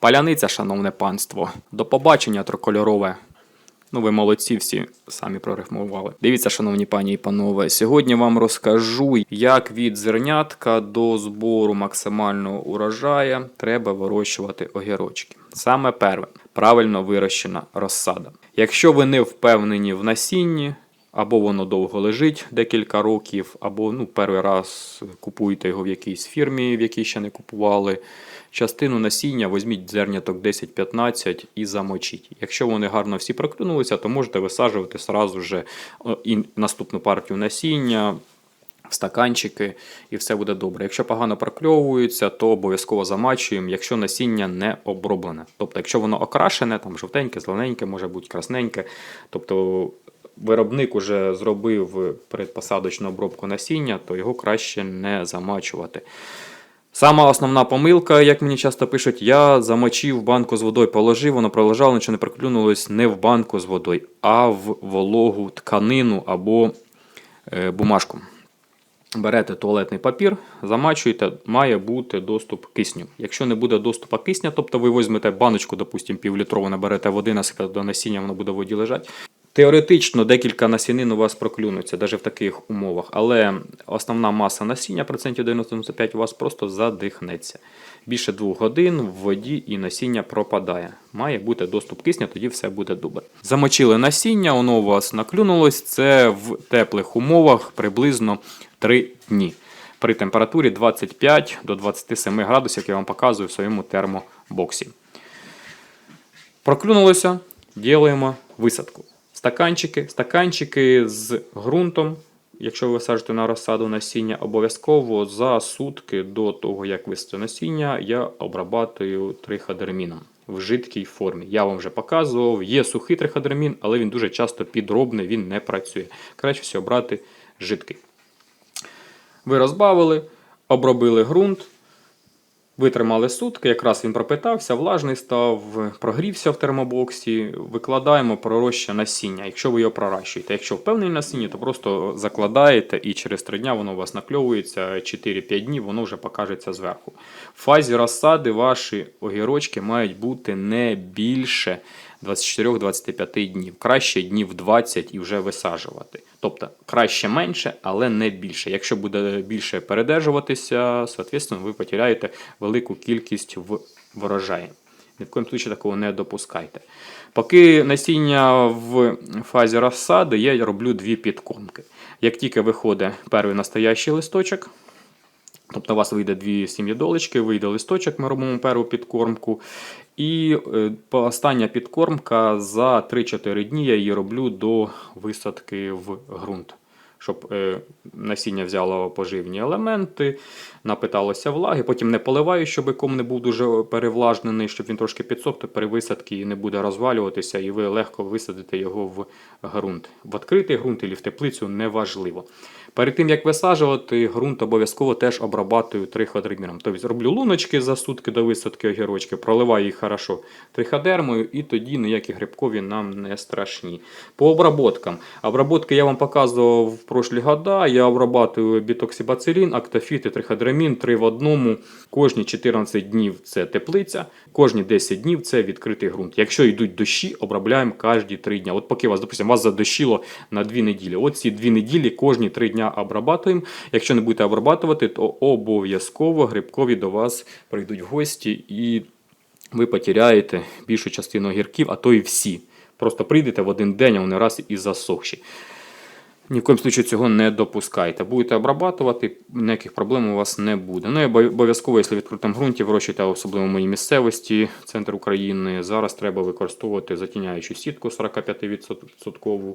Паляниця, шановне панство. До побачення, трикольорове. Ну, ви молодці всі самі прорифмували. Дивіться, шановні пані і панове. Сьогодні вам розкажу, як від зернятка до збору максимального урожаю треба вирощувати огірочки. Саме перше, правильно вирощена розсада. Якщо ви не впевнені в насінні, або воно довго лежить декілька років, або ну, перший раз купуєте його в якійсь фірмі, в якій ще не купували. Частину насіння візьміть зерняток 10-15 і замочіть. Якщо вони гарно всі проклюнулися, то можете висаджувати сразу же і наступну партію насіння в стаканчики, і все буде добре. Якщо погано прокльовується, то обов'язково замачуємо, якщо насіння не оброблене. Тобто, якщо воно окрашене, там жовтеньке, зелененьке, може бути красненьке. Тобто виробник уже зробив передпосадочну обробку насіння, то його краще не замачувати. Сама основна помилка, як мені часто пишуть, я замочив банку з водою, положив, воно пролежало, нічого не проклюнулось не в банку з водою, а в вологу тканину або е, бумажку. Берете туалетний папір, замачуєте, має бути доступ кисню. Якщо не буде доступу кисня, тобто ви візьмете баночку, допустимо, півлітрову, наберете води, насипите до насіння, воно буде в воді лежати. Теоретично декілька насінин у вас проклюнуться, навіть в таких умовах, але основна маса насіння, процентів 95, у вас просто задихнеться. Більше двох годин в воді і насіння пропадає. Має бути доступ кисня, тоді все буде добре. Замочили насіння, воно у вас наклюнулось. Це в теплих умовах приблизно 3 дні. При температурі 25 до 27 градусів, як я вам показую в своєму термобоксі. Проклюнулося, ділаємо висадку. Стаканчики, стаканчики з ґрунтом. Якщо ви саджете на розсаду насіння, обов'язково за сутки до того, як висадити насіння, я обрабатую триходерміном в жидкій формі. Я вам вже показував, є сухий триходермін, але він дуже часто підробний, він не працює. Краще всього брати жидкий. Ви розбавили, обробили ґрунт, витримали сутки, якраз він пропитався, влажний став, прогрівся в термобоксі. Викладаємо пророща насіння, якщо ви його проращуєте. Якщо впевнені насіння, то просто закладаєте і через 3 дня воно у вас накльовується, 4-5 днів воно вже покажеться зверху. В фазі розсади ваші огірочки мають бути не більше 24-25 днів. Краще днів 20 і вже висаджувати. Тобто краще менше, але не більше. Якщо буде більше передержуватися, соответственно, ви потеряєте велику кількість в врожаї. Ні в коїм случаї такого не допускайте. Поки насіння в фазі розсади, я роблю дві підкормки. Як тільки виходить перший настоящий листочок, Тобто у вас вийде дві сім'ї долечки, вийде листочок, ми робимо першу підкормку. І е, остання підкормка за 3-4 дні я її роблю до висадки в ґрунт. Щоб е, насіння взяло поживні елементи, напиталося влаги. Потім не поливаю, щоб ком не був дуже перевлажнений, щоб він трошки підсох, то при висадці не буде розвалюватися, і ви легко висадите його в ґрунт. В відкритий ґрунт і в теплицю неважливо. Перед тим як висаджувати, ґрунт обов'язково теж обрабатую триходерміном. Тобто роблю луночки за сутки до висадки огірочки, проливаю їх хорошо триходермою, і тоді ніякі грибкові нам не страшні. По обработкам. Обработки я вам показував прошлі года. Я обрабатую бітоксибацилін, актофіт і триходермін 3 в одному. Кожні 14 днів це теплиця, кожні 10 днів це відкритий ґрунт. Якщо йдуть дощі, обробляємо кожні 3 дні. От поки вас, допустимо, вас задощило на 2 неділі. От ці 2 неділі кожні 3 дня обрабатуємо. Якщо не будете обрабатувати, то обов'язково грибкові до вас прийдуть в гості і ви потеряєте більшу частину огірків, а то і всі. Просто прийдете в один день, а вони раз і засохші. Ні в коїм случаю цього не допускайте. Будете обрабатувати, ніяких проблем у вас не буде. Ну і обов'язково, якщо в відкритому ґрунті вирощуєте, особливо в моїй місцевості, центр України, зараз треба використовувати затіняючу сітку 45%.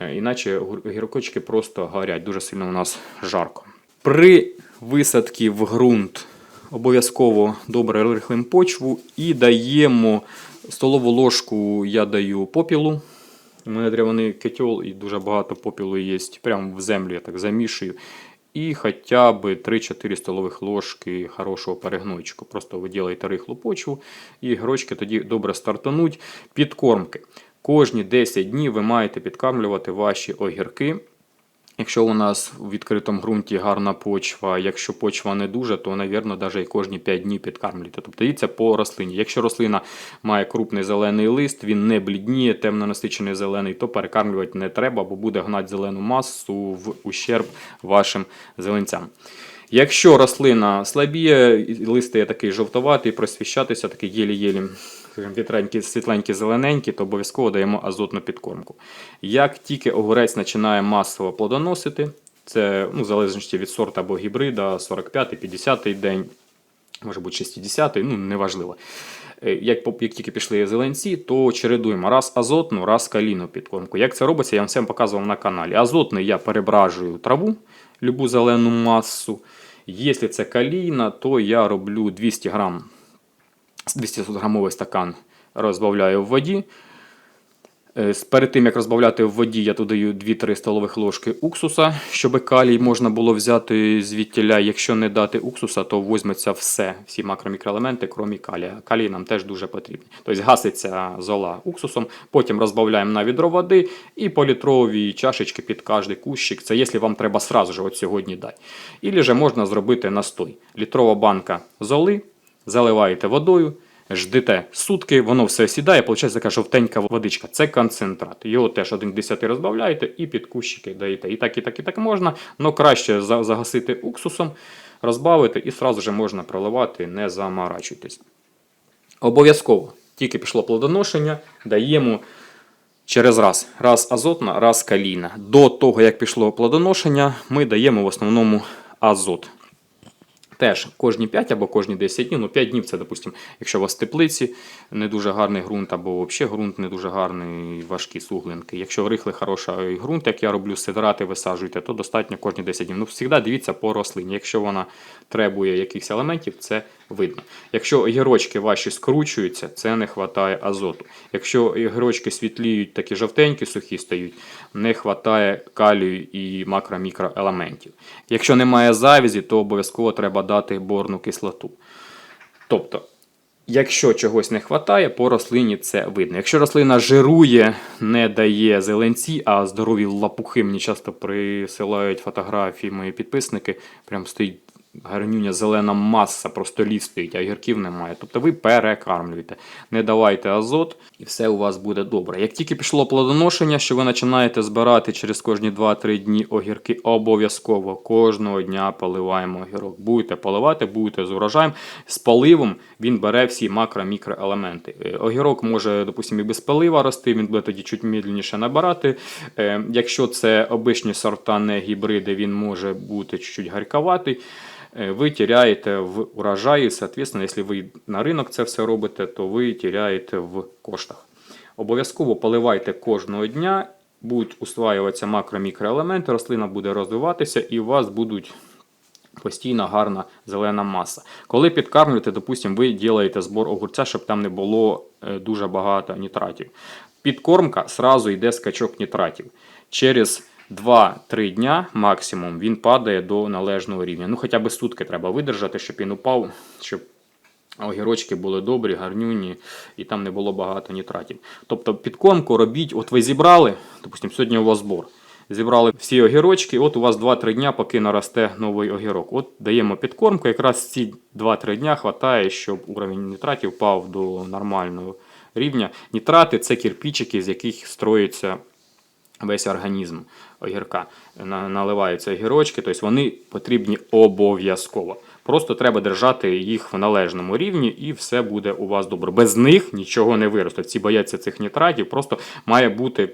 Е, Іначе гіркочки просто горять, дуже сильно у нас жарко. При висадці в ґрунт обов'язково добре рихлим почву і даємо столову ложку, я даю попілу. У мене древаний кетьол і дуже багато попілу є. Прямо в землю я так замішую. І хоча б 3-4 столових ложки хорошого перегнойчику. Просто ви ділаєте рихлу почву, і грочки тоді добре стартануть. Підкормки. Кожні 10 днів ви маєте підкармлювати ваші огірки Якщо у нас у відкритому ґрунті гарна почва, якщо почва не дуже, то, навірно, навіть кожні 5 днів підкармлюйте. Тобто дивіться по рослині. Якщо рослина має крупний зелений лист, він не блідніє, темно насичений зелений, то перекармлювати не треба, бо буде гнати зелену масу в ущерб вашим зеленцям. Якщо рослина слабіє, лист є такий жовтоватий, просвіщатися, такий єлі-єлі вітренькі, світленькі, зелененькі, то обов'язково даємо азотну підкормку. Як тільки огурець починає масово плодоносити, це ну, в залежності від сорту або гібрида, 45-50 день, може бути 60-й, ну неважливо. Е, Як, як тільки пішли зеленці, то чередуємо раз азотну, раз калійну підкормку. Як це робиться, я вам всім показував на каналі. Азотний я перебражую траву, любу зелену масу. Якщо це калійна, то я роблю 200 грам 200 грамовий стакан розбавляю в воді. Е, Перед тим, як розбавляти в воді, я додаю 2-3 столових ложки уксуса, щоб калій можна було взяти звідтіля. Якщо не дати уксуса, то візьметься все, всі макромікроелементи, крім калія. Калій нам теж дуже потрібний. Тобто гаситься зола уксусом, потім розбавляємо на відро води і по літровій чашечки під кожний кущик. Це якщо вам треба сразу же от сьогодні дати. Ілі же можна зробити настой. Літрова банка золи, заливаєте водою, ждете сутки, воно все сідає, виходить така жовтенька водичка. Це концентрат. Його теж 1 к 10 розбавляєте і під кущики даєте. І так, і так, і так можна. але краще загасити уксусом, розбавити і одразу же можна проливати, не заморачуйтесь. Обов'язково, тільки пішло плодоношення, даємо через раз. Раз азотна, раз калійна. До того, як пішло плодоношення, ми даємо в основному азот. Теж кожні 5 або кожні 10 днів. Ну, 5 днів це, допустимо, якщо у вас теплиці не дуже гарний ґрунт, або взагалі ґрунт не дуже гарний, важкі суглинки. Якщо рихлий хороший ґрунт, як я роблю, сидрати висаджуйте, то достатньо кожні 10 днів. Ну, завжди дивіться по рослині. Якщо вона требує якихось елементів, це видно. Якщо огірочки ваші скручуються, це не вистачає азоту. Якщо огірочки світліють, такі жовтенькі, сухі стають, не вистачає калію і макро-мікроелементів. Якщо немає завязі, то обов'язково треба дати борну кислоту. Тобто, якщо чогось не вистачає, по рослині це видно. Якщо рослина жирує, не дає зеленці, а здорові лапухи мені часто присилають фотографії мої підписники, прям стоїть гарнюня зелена маса, просто ліс стоїть, а огірків немає. Тобто ви перекармлюєте, не давайте азот, і все у вас буде добре. Як тільки пішло плодоношення, що ви починаєте збирати через кожні 2-3 дні огірки, обов'язково кожного дня поливаємо огірок. Будете поливати, будете з урожаєм. З поливом він бере всі макро-мікроелементи. Е, Огірок може, допустимо, і без полива рости, він буде тоді чуть медленніше набирати. Е, Якщо це обичні сорта, не гібриди, він може бути чуть-чуть гарьковатий. Е, Ви теряєте в урожаї, соответственно, якщо ви на ринок це все робите, то ви теряєте в коштах. Обов'язково поливайте кожного дня, будуть усваюватися макро-мікроелементи, рослина буде розвиватися і у вас будуть постійно гарна зелена маса. Коли підкармлюєте, допустимо, ви робите збор огурця, щоб там не було е, дуже багато нітратів. Підкормка сразу йде скачок нітратів. Через 2-3 дня максимум він падає до належного рівня. Ну, хоча б сутки треба видержати, щоб він упав, щоб огірочки були добрі, гарнюні, і там не було багато нітратів. Тобто підкормку робіть, от ви зібрали, допустимо, сьогодні у вас збор. Зібрали всі огірочки, от у вас 2-3 дня, поки наросте новий огірок. От даємо підкормку, якраз ці 2-3 дня вистачає, щоб уровень нітратів впав до нормального рівня. Нітрати це кирпичики, з яких строїться весь організм огірка. Наливаються огірочки, тобто вони потрібні обов'язково. Просто треба держати їх в належному рівні, і все буде у вас добре. Без них нічого не виросте. Всі бояться цих нітратів, просто має бути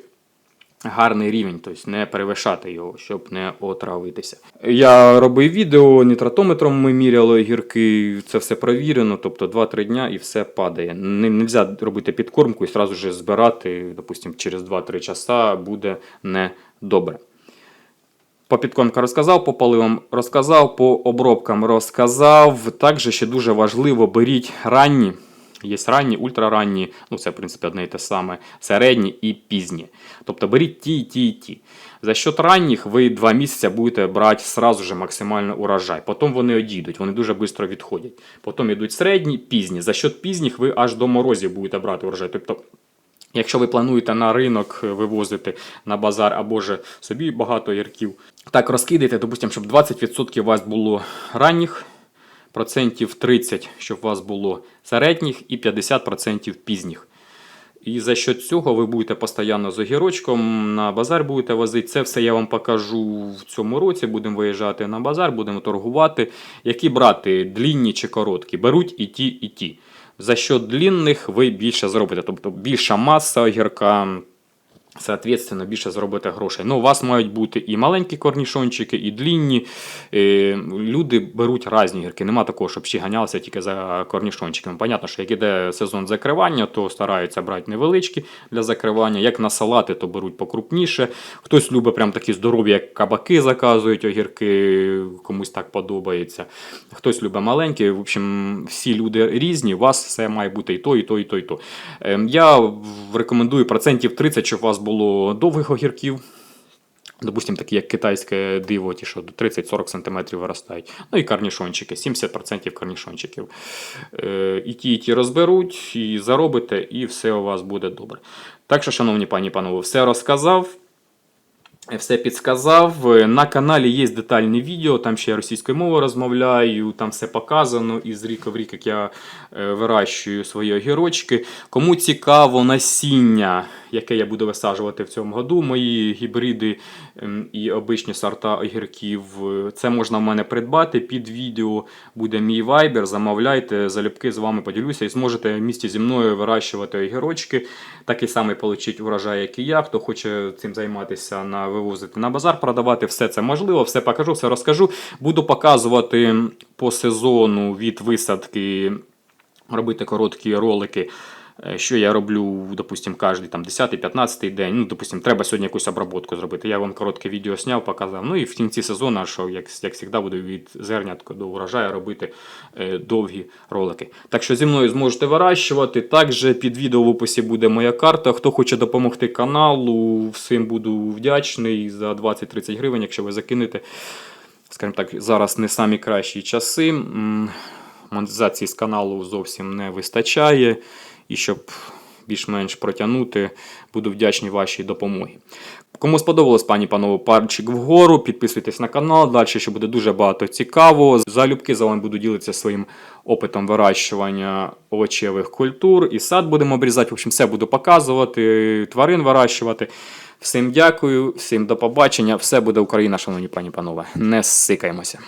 гарний рівень, тобто не перевишати його, щоб не отравитися. Я робив відео, нітратометром ми міряли огірки, це все провірено, тобто 2-3 дня і все падає. Не можна робити підкормку і одразу ж збирати, допустимо, через 2-3 часа буде не добре. По підкормка розказав, по поливам розказав, по обробкам розказав. Також ще дуже важливо, беріть ранні. Є ранні, ультраранні, ну це в принципі одне і те саме, середні і пізні. Тобто беріть ті, і ті, і ті. За счет ранніх ви два місяці будете брати сразу же максимально урожай. Потім вони одійдуть, вони дуже швидко відходять. Потім йдуть середні, пізні. За счет пізніх ви аж до морозів будете брати урожай. Тобто Якщо ви плануєте на ринок вивозити на базар або ж собі багато огірків, так розкидайте, допустимо, щоб 20% у вас було ранніх, процентів 30, щоб у вас було середніх і 50% пізніх. І за що цього ви будете постійно з огірочком на базар будете возити. Це все я вам покажу в цьому році. Будемо виїжджати на базар, будемо торгувати. Які брати, длінні чи короткі? Беруть і ті, і ті. За що длінних ви більше зробите. Тобто більша маса огірка, Соответственно, більше зробите грошей. Ну, у вас мають бути і маленькі корнішончики, і длінні. Е, люди беруть різні гірки. Нема такого, щоб всі ганялися тільки за корнішончиками. Понятно, що як іде сезон закривання, то стараються брати невеличкі для закривання. Як на салати, то беруть покрупніше. Хтось любить прям такі здорові, як кабаки заказують огірки, комусь так подобається. Хтось любить маленькі. В общем, всі люди різні. У вас все має бути і то, і то, і то, і то. Ем, Я рекомендую процентів 30, щоб у вас було довгих огірків. Допустим, такі як китайське диво, ті, що до 30-40 см виростають. Ну і карнішончики, 70% карнішончиків. Е, і ті, і ті розберуть, і заробите, і все у вас буде добре. Так що, шановні пані і панове, все розказав. Все підсказав. Е, На каналі є детальне відео, там ще я російською мовою розмовляю, там все показано із ріка в рік, як я е, вирощую свої огірочки. Кому цікаво насіння, яке я буду висаджувати в цьому году, мої гібриди ем, і обичні сорта огірків, е, це можна в мене придбати. Під відео буде мій вайбер. Замовляйте, залюбки з вами поділюся і зможете в місті зі мною вирощувати огірочки. Такий самий получить урожай, як і я. Хто хоче цим займатися на вивозити на базар, продавати, все це можливо, все покажу, все розкажу. Буду показувати по сезону від висадки, робити короткі ролики. Е, Що я роблю, допустим, кожен там 10-15 день. Ну, допустим, треба сьогодні якусь обробку зробити. Я вам коротке відео зняв, показав. Ну і в кінці сезону, що як, як завжди, буду від зернятка до урожаю робити е, довгі ролики. Так що зі мною зможете вирощувати. Також під відео в описі буде моя карта. Хто хоче допомогти каналу, всім буду вдячний за 20-30 гривень, якщо ви закинете. Скажімо так, зараз не самі кращі часи. Монетизації з каналу зовсім не вистачає. І щоб більш-менш протягнути, буду вдячний вашій допомогі. Кому сподобалось, пані панове, пальчик вгору, підписуйтесь на канал, далі ще буде дуже багато цікавого. Залюбки за вами буду ділитися своїм опитом вирощування овочевих культур. І сад будемо обрізати. В общем, все буду показувати, тварин вирощувати. Всім дякую, всім до побачення. Все буде Україна, шановні пані панове. Не сикаємося.